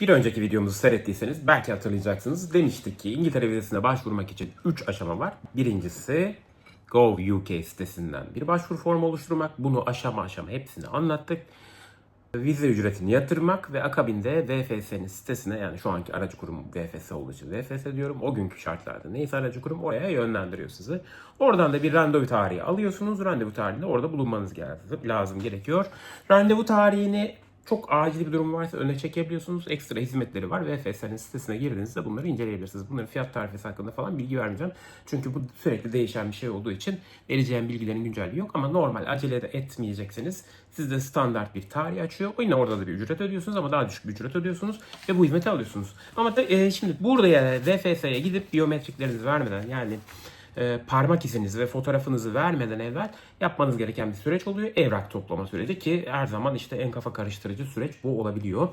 Bir önceki videomuzu seyrettiyseniz belki hatırlayacaksınız. Demiştik ki İngiltere vizesine başvurmak için 3 aşama var. Birincisi Gov.uk sitesinden bir başvuru formu oluşturmak. Bunu aşama aşama hepsini anlattık. Vize ücretini yatırmak ve akabinde VFS'nin sitesine yani şu anki aracı kurum VFS olduğu için VFS diyorum. O günkü şartlarda neyse aracı kurum oraya yönlendiriyor sizi. Oradan da bir randevu tarihi alıyorsunuz. Randevu tarihinde orada bulunmanız lazım, lazım gerekiyor. Randevu tarihini çok acil bir durum varsa öne çekebiliyorsunuz. Ekstra hizmetleri var. VFS'nin sitesine girdiğinizde bunları inceleyebilirsiniz. Bunların fiyat tarifesi hakkında falan bilgi vermeyeceğim. Çünkü bu sürekli değişen bir şey olduğu için vereceğim bilgilerin güncelliği yok. Ama normal acele de etmeyecekseniz sizde standart bir tarih açıyor. Yine orada da bir ücret ödüyorsunuz ama daha düşük bir ücret ödüyorsunuz ve bu hizmeti alıyorsunuz. Ama da, e, şimdi buraya VFS'ye gidip biyometriklerinizi vermeden yani e, parmak izinizi ve fotoğrafınızı vermeden evvel yapmanız gereken bir süreç oluyor. Evrak toplama süreci ki her zaman işte en kafa karıştırıcı süreç bu olabiliyor.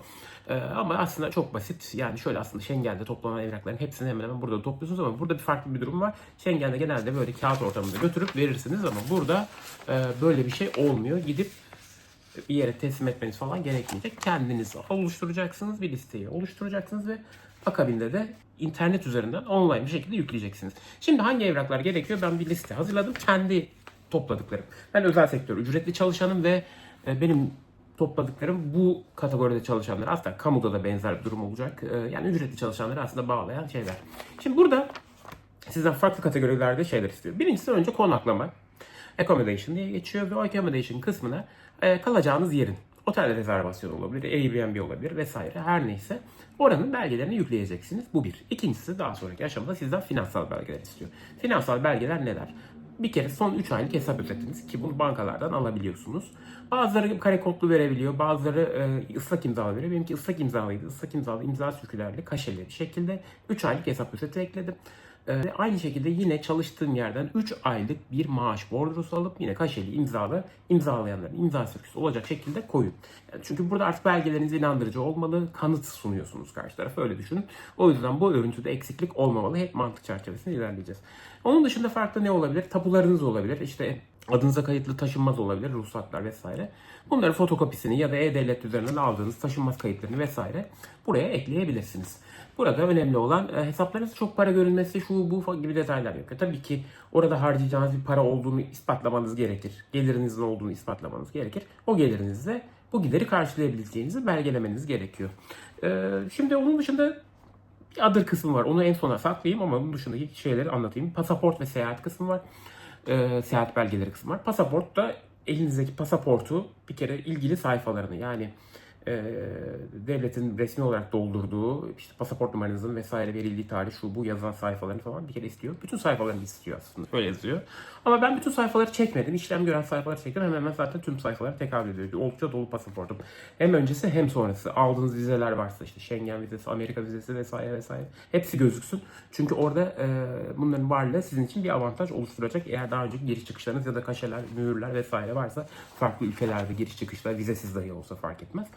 E, ama aslında çok basit. Yani şöyle aslında Schengen'de toplanan evrakların hepsini hemen hemen burada topluyorsunuz ama burada bir farklı bir durum var. Schengen'de genelde böyle kağıt ortamında götürüp verirsiniz ama burada e, böyle bir şey olmuyor. Gidip bir yere teslim etmeniz falan gerekmeyecek. Kendiniz oluşturacaksınız, bir listeyi oluşturacaksınız ve akabinde de internet üzerinden online bir şekilde yükleyeceksiniz. Şimdi hangi evraklar gerekiyor? Ben bir liste hazırladım. Kendi topladıklarım. Ben özel sektör ücretli çalışanım ve e, benim topladıklarım bu kategoride çalışanlar aslında kamuda da benzer bir durum olacak. E, Yani ücretli çalışanları aslında bağlayan şeyler. Şimdi burada sizden farklı kategorilerde şeyler istiyor. Birincisi önce konaklama. Accommodation diye geçiyor ve o accommodation kısmına e, kalacağınız yerin otel rezervasyonu olabilir, Airbnb olabilir vesaire her neyse oranın belgelerini yükleyeceksiniz. Bu bir. İkincisi daha sonraki aşamada sizden finansal belgeler istiyor. Finansal belgeler neler? Bir kere son 3 aylık hesap özetiniz ki bunu bankalardan alabiliyorsunuz. Bazıları kare kodlu verebiliyor, bazıları e, ıslak imzalı veriyor. Benimki ıslak imzalıydı. Islak imzalı imza sürkülerle kaşeli bir şekilde 3 aylık hesap özeti ekledim. Ee, aynı şekilde yine çalıştığım yerden 3 aylık bir maaş bordrosu alıp yine kaşeli imzalı imzalayanların imza sürküsü olacak şekilde koyun. Yani çünkü burada artık belgeleriniz inandırıcı olmalı, kanıt sunuyorsunuz karşı tarafa öyle düşünün. O yüzden bu örüntüde eksiklik olmamalı. Hep mantık çerçevesinde ilerleyeceğiz. Onun dışında farklı ne olabilir? Tapularınız olabilir. İşte adınıza kayıtlı taşınmaz olabilir, ruhsatlar vesaire. Bunları fotokopisini ya da e-devlet üzerinden aldığınız taşınmaz kayıtlarını vesaire buraya ekleyebilirsiniz. Burada önemli olan e, hesaplarınızda çok para görülmesi, şu bu gibi detaylar yok. E, Tabii ki orada harcayacağınız bir para olduğunu ispatlamanız gerekir. Gelirinizin olduğunu ispatlamanız gerekir. O gelirinizle bu gideri karşılayabileceğinizi belgelemeniz gerekiyor. E, Şimdi onun dışında bir adır kısmı var. Onu en sona saklayayım ama bunun dışındaki şeyleri anlatayım. Pasaport ve seyahat kısmı var. Ee, seyahat belgeleri kısmı var. Pasaport da elinizdeki pasaportu bir kere ilgili sayfalarını yani e, devletin resmi olarak doldurduğu işte pasaport numaranızın vesaire verildiği tarih şu bu yazan sayfalarını falan bir kere istiyor. Bütün sayfalarını istiyor aslında. Öyle yazıyor. Ama ben bütün sayfaları çekmedim. İşlem gören sayfaları çektim. Hemen hemen zaten tüm sayfalara tekabül ediyor. Oldukça dolu pasaportum. Hem öncesi hem sonrası. Aldığınız vizeler varsa işte Schengen vizesi, Amerika vizesi vesaire vesaire. Hepsi gözüksün. Çünkü orada e, bunların varlığı sizin için bir avantaj oluşturacak. Eğer daha önceki giriş çıkışlarınız ya da kaşeler, mühürler vesaire varsa farklı ülkelerde giriş çıkışlar vizesiz dahi olsa fark etmez.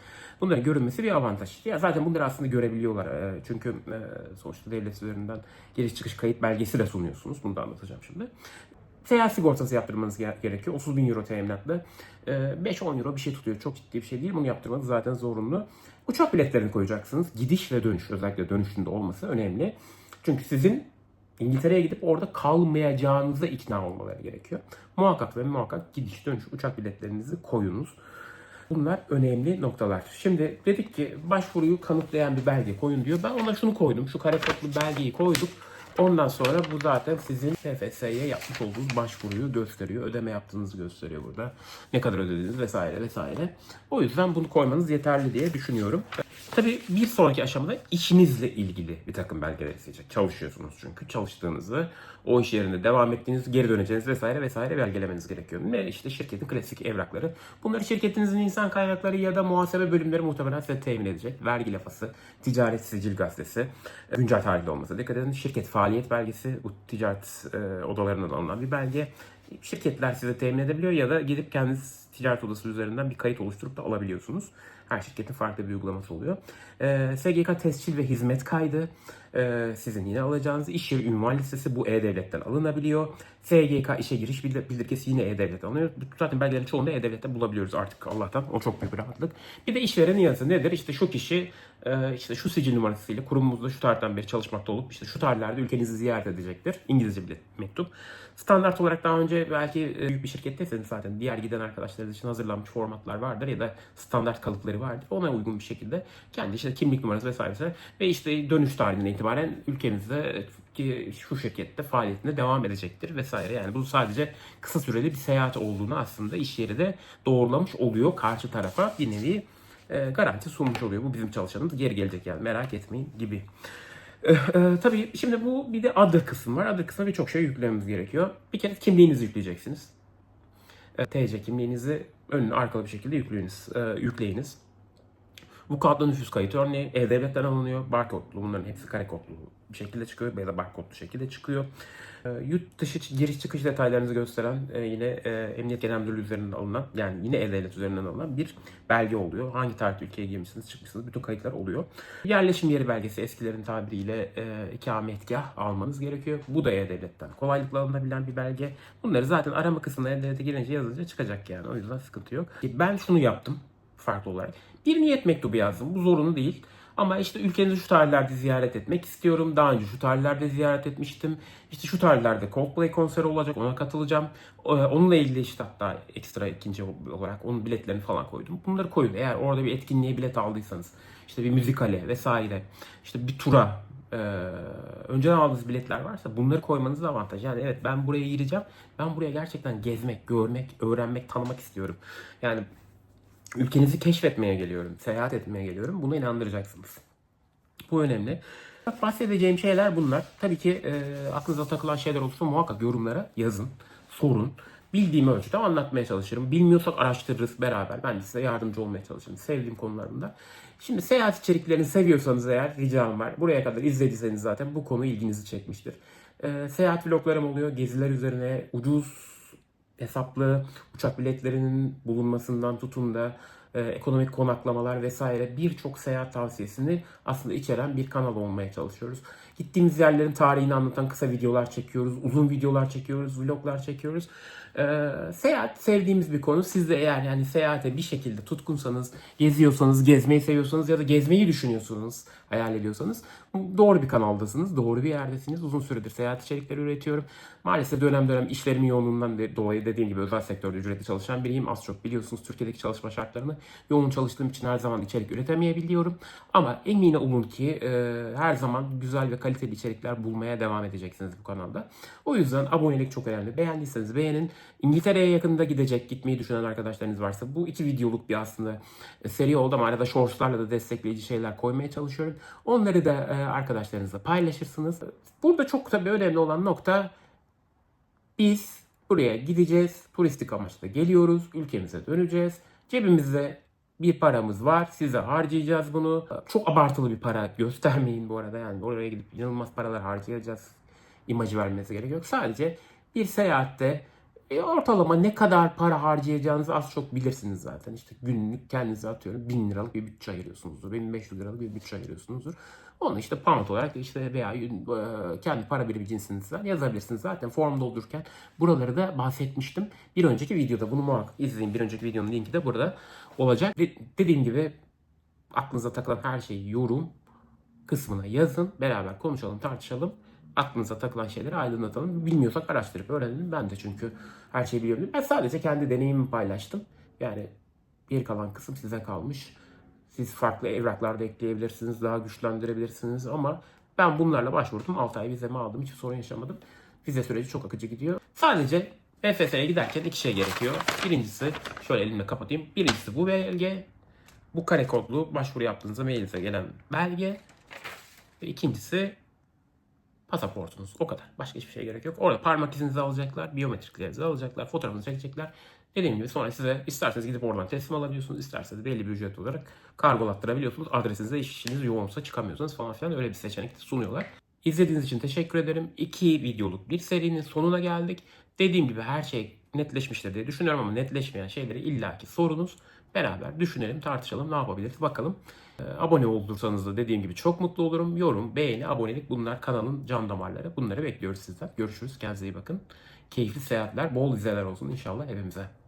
Bunların görünmesi bir avantaj. Ya zaten bunları aslında görebiliyorlar. E, çünkü e, sonuçta devlet üzerinden giriş çıkış kayıt belgesi de sunuyorsunuz. Bunu da anlatacağım şimdi. Seyahat sigortası yaptırmanız ge- gerekiyor. 30 bin euro teminatlı. E, 5-10 euro bir şey tutuyor. Çok ciddi bir şey değil. Bunu yaptırmanız zaten zorunlu. Uçak biletlerini koyacaksınız. Gidiş ve dönüş özellikle dönüşünde olması önemli. Çünkü sizin İngiltere'ye gidip orada kalmayacağınıza ikna olmaları gerekiyor. Muhakkak ve muhakkak gidiş dönüş uçak biletlerinizi koyunuz. Bunlar önemli noktalar. Şimdi dedik ki başvuruyu kanıtlayan bir belge koyun diyor. Ben ona şunu koydum. Şu kare kodlu belgeyi koyduk. Ondan sonra bu zaten sizin TFS'ye yapmış olduğunuz başvuruyu gösteriyor. Ödeme yaptığınızı gösteriyor burada. Ne kadar ödediğiniz vesaire vesaire. O yüzden bunu koymanız yeterli diye düşünüyorum. Tabii bir sonraki aşamada işinizle ilgili bir takım belgeler isteyecek. Çalışıyorsunuz çünkü. Çalıştığınızı, o iş yerinde devam ettiğiniz, geri döneceğiniz vesaire vesaire belgelemeniz gerekiyor. Ve işte şirketin klasik evrakları. Bunları şirketinizin insan kaynakları ya da muhasebe bölümleri muhtemelen size temin edecek. Vergi lafası, ticaret sicil gazetesi, güncel tarihli olması. Dikkat edin şirket faaliyet belgesi, bu ticaret e, odalarından alınan bir belge. Şirketler size temin edebiliyor ya da gidip kendiniz ticaret odası üzerinden bir kayıt oluşturup da alabiliyorsunuz. Her şirketin farklı bir uygulaması oluyor. Ee, SGK tescil ve hizmet kaydı. Ee, sizin yine alacağınız iş yeri ünvan listesi bu E-Devlet'ten alınabiliyor. SGK işe giriş bildir- bildirgesi yine E-Devlet'ten alınıyor. Zaten belgelerin çoğunu E-Devlet'te bulabiliyoruz artık Allah'tan. O çok büyük bir rahatlık. Bir de işveren yazısı nedir? İşte şu kişi e, işte şu sicil numarasıyla kurumumuzda şu tarihten beri çalışmakta olup işte şu tarihlerde ülkenizi ziyaret edecektir. İngilizce bir mektup. Standart olarak daha önce belki e, büyük bir şirketteyseniz zaten diğer giden arkadaşlarınız için hazırlanmış formatlar vardır ya da standart kalıpları vardır. Ona uygun bir şekilde kendi işte kimlik numarası vesaire ve işte dönüş tarihinden itibaren ülkenizde ki şu şirkette faaliyetine devam edecektir vesaire. Yani bu sadece kısa süreli bir seyahat olduğunu aslında iş yeri de doğrulamış oluyor karşı tarafa bir nevi e, garanti sunmuş oluyor. Bu bizim çalışanımız geri gelecek yani merak etmeyin gibi. E, e, tabii şimdi bu bir de adı kısım var. Adı kısmına birçok şey yüklememiz gerekiyor. Bir kere kimliğinizi yükleyeceksiniz. E, TC kimliğinizi önlü arkalı bir şekilde yükleyiniz. E, yükleyiniz. Bu kağıtlı nüfus kayıtı örneği E-Devlet'ten alınıyor. Barkodlu bunların hepsi kare kodlu bir şekilde çıkıyor ya barkodlu şekilde çıkıyor. E, yurt dışı giriş çıkış detaylarınızı gösteren e, yine e, Emniyet Genel Müdürlüğü üzerinden alınan yani yine E-Devlet üzerinden alınan bir belge oluyor. Hangi tarihte ülkeye girmişsiniz çıkmışsınız bütün kayıtlar oluyor. Yerleşim yeri belgesi eskilerin tabiriyle e, ikametgah almanız gerekiyor. Bu da E-Devlet'ten kolaylıkla alınabilen bir belge. Bunları zaten arama kısmına E-Devlet'e girince yazınca çıkacak yani o yüzden sıkıntı yok. Ben şunu yaptım farklı olarak. Bir niyet mektubu yazdım. Bu zorunlu değil. Ama işte ülkenizi şu tarihlerde ziyaret etmek istiyorum. Daha önce şu tarihlerde ziyaret etmiştim. İşte şu tarihlerde Coldplay konseri olacak. Ona katılacağım. Ee, Onunla ilgili işte hatta ekstra ikinci olarak onun biletlerini falan koydum. Bunları koyun. Eğer orada bir etkinliğe bilet aldıysanız, işte bir müzikale vesaire, işte bir tura e, önceden aldığınız biletler varsa bunları koymanız avantaj. Yani evet ben buraya gireceğim. Ben buraya gerçekten gezmek, görmek, öğrenmek, tanımak istiyorum. Yani ülkenizi keşfetmeye geliyorum, seyahat etmeye geliyorum. Buna inandıracaksınız. Bu önemli. Bahsedeceğim şeyler bunlar. Tabii ki e, aklınıza takılan şeyler olursa muhakkak yorumlara yazın, sorun. Bildiğim ölçüde anlatmaya çalışırım. Bilmiyorsak araştırırız beraber. Ben de size yardımcı olmaya çalışırım. Sevdiğim konularında. Şimdi seyahat içeriklerini seviyorsanız eğer ricam var. Buraya kadar izlediyseniz zaten bu konu ilginizi çekmiştir. E, seyahat vloglarım oluyor. Geziler üzerine ucuz hesaplı uçak biletlerinin bulunmasından tutun da e, ekonomik konaklamalar vesaire birçok seyahat tavsiyesini aslında içeren bir kanal olmaya çalışıyoruz. Gittiğimiz yerlerin tarihini anlatan kısa videolar çekiyoruz, uzun videolar çekiyoruz, vloglar çekiyoruz. E, seyahat sevdiğimiz bir konu. Siz de eğer yani seyahate bir şekilde tutkunsanız, geziyorsanız, gezmeyi seviyorsanız ya da gezmeyi düşünüyorsunuz, hayal ediyorsanız doğru bir kanaldasınız, doğru bir yerdesiniz. Uzun süredir seyahat içerikleri üretiyorum. Maalesef dönem dönem işlerimin yoğunluğundan dolayı dediğim gibi özel sektörde ücretli çalışan biriyim. Az çok biliyorsunuz Türkiye'deki çalışma şartlarını. Yoğun çalıştığım için her zaman içerik üretemeyebiliyorum. Ama emin olun ki e, her zaman güzel ve kaliteli içerikler bulmaya devam edeceksiniz bu kanalda. O yüzden abonelik çok önemli. Beğendiyseniz beğenin. İngiltere'ye yakında gidecek, gitmeyi düşünen arkadaşlarınız varsa bu iki videoluk bir aslında e, seri oldu ama arada shortslarla da destekleyici şeyler koymaya çalışıyorum. Onları da e, arkadaşlarınızla paylaşırsınız. Burada çok tabii önemli olan nokta biz buraya gideceğiz. Turistik amaçla geliyoruz. Ülkemize döneceğiz. Cebimizde bir paramız var. Size harcayacağız bunu. Çok abartılı bir para göstermeyin bu arada. Yani oraya gidip inanılmaz paralar harcayacağız. imajı vermesi gerek yok. Sadece bir seyahatte e, ortalama ne kadar para harcayacağınızı az çok bilirsiniz zaten. İşte günlük kendinize atıyorum 1000 liralık bir bütçe ayırıyorsunuzdur. 1500 liralık bir bütçe ayırıyorsunuzdur. Onu işte pound olarak işte veya e, kendi para birimi cinsinizden yazabilirsiniz. Zaten form doldururken buraları da bahsetmiştim. Bir önceki videoda bunu muhakkak izleyin. Bir önceki videonun linki de burada olacak. De- dediğim gibi aklınıza takılan her şeyi yorum kısmına yazın. Beraber konuşalım, tartışalım. Aklınıza takılan şeyleri aydınlatalım. Bilmiyorsak araştırıp öğrenelim. Ben de çünkü her şeyi biliyorum. Ben sadece kendi deneyimimi paylaştım. Yani geri kalan kısım size kalmış. Siz farklı evraklar da ekleyebilirsiniz, daha güçlendirebilirsiniz ama ben bunlarla başvurdum. 6 ay vizemi aldım, hiç sorun yaşamadım. Vize süreci çok akıcı gidiyor. Sadece BFS'ye giderken iki şey gerekiyor. Birincisi, şöyle elimle kapatayım. Birincisi bu belge. Bu kare kodlu başvuru yaptığınızda mailinize gelen belge. Ve ikincisi pasaportunuz. O kadar. Başka hiçbir şey gerek yok. Orada parmak izinizi alacaklar, biyometriklerinizi alacaklar, fotoğrafınızı çekecekler. Dediğim gibi sonra size isterseniz gidip oradan teslim alabiliyorsunuz, isterseniz belli bir ücret olarak kargolattırabiliyorsunuz. Adresinizde iş işiniz yoğunsa çıkamıyorsanız falan filan öyle bir seçenek sunuyorlar. İzlediğiniz için teşekkür ederim. İki videoluk bir serinin sonuna geldik. Dediğim gibi her şey netleşmiştir diye düşünüyorum ama netleşmeyen şeyleri illaki sorunuz. Beraber düşünelim, tartışalım, ne yapabiliriz bakalım. Ee, abone olursanız da dediğim gibi çok mutlu olurum. Yorum, beğeni, abonelik bunlar kanalın can damarları. Bunları bekliyoruz sizden. Görüşürüz. Kendinize iyi bakın. Keyifli seyahatler, bol vizeler olsun inşallah evimize.